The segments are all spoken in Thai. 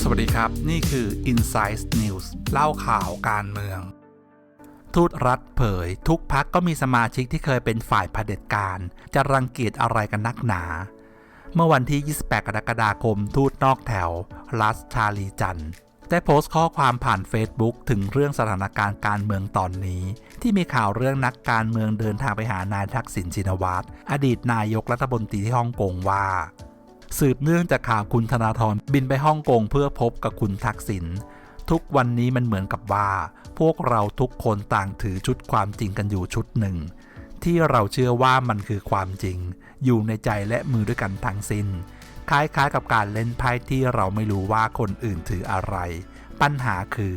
สวัสดีครับ นี่คือ Insight News เล่าข่าวการเมือง ทูตรัฐเผย ทุกพักก็มีสมาชิกที่เคยเป็นฝ่ายเผด็จการ จะรังเกียจอะไรกันนักหนา เมื่อวันที่ 28 กรกฎาคม ทูตนอกแถว รัสชาลีจันทร์ ได้โพสต์ข้อความผ่าน Facebook ถึงเรื่องสถานการณ์การเมืองตอนนี้ ที่มีข่าวเรื่องนักการเมืองเดินทางไปหานายทักษิณชินวัตรอดีตนายกรัฐมนตรีที่ฮ่องกงว่า สืบเนื่องจากข่าวคุณธนาธรบินไปฮ่องกงเพื่อพบกับคุณทักษิณทุกวันนี้มันเหมือนกับว่า พวกเราทุกคนต่างถือชุดความจริงกันอยู่ชุดหนึ่ง ที่เราเชื่อว่ามันคือความจริง อยู่ในใจและมือด้วยกันทั้งสิ้น คล้ายๆ กับการเล่นไพ่ที่เราไม่รู้ว่าคนอื่นถืออะไร ปัญหาคือ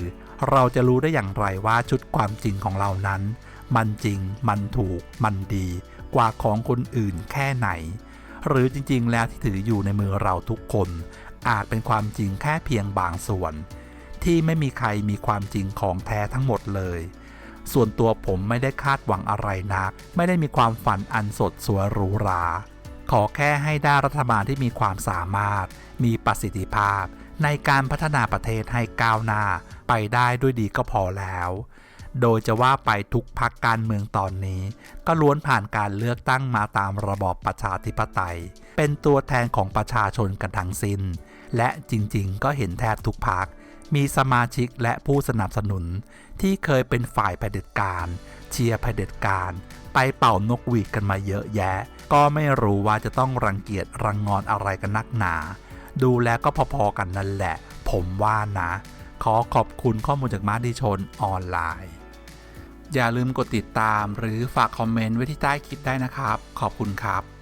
เราจะรู้ได้อย่างไรว่าชุดความจริงของเรานั้น มันจริง มันถูก มันดี กว่าของคนอื่นแค่ไหน หรือจริงๆ แล้วที่ถืออยู่ในมือเราทุกคน อาจเป็นความจริงแค่เพียงบางส่วน ที่ไม่มีใครมีความจริงของแท้ทั้งหมดเลยส่วนตัวผมไม่ได้คาดหวังอะไรนัก ไม่ได้มีความฝันอันสดสวยหรูหรา ขอแค่ให้ได้รัฐบาลที่มีความสามารถ มีประสิทธิภาพ ในการพัฒนาประเทศให้ก้าวหน้า ไปได้ด้วยดีก็พอแล้ว โดยจะว่าไปทุกพักการเมืองตอนนี้ ก็ล้วนผ่านการเลือกตั้งมาตามระบอบประชาธิปไตย เป็นตัวแทนของประชาชนกันทั้งสิ้น และจริงๆ ก็เห็นแทบทุกพักมีสมาชิกและผู้สนับสนุนที่เคยเป็นฝ่ายเผด็จการ เชียร์เผด็จการ ไปเป่านกหวีดกันมาเยอะแยะ ก็ไม่รู้ว่าจะต้องรังเกียจรังงอนอะไรกันนักหนา ดูแลก็พอๆกันนั่นแหละ ผมว่านะ ขอขอบคุณข้อมูลจากมาดิชนออนไลน์ อย่าลืมกดติดตามหรือฝากคอมเมนต์ไว้ที่ใต้คลิปได้นะครับ ขอบคุณครับ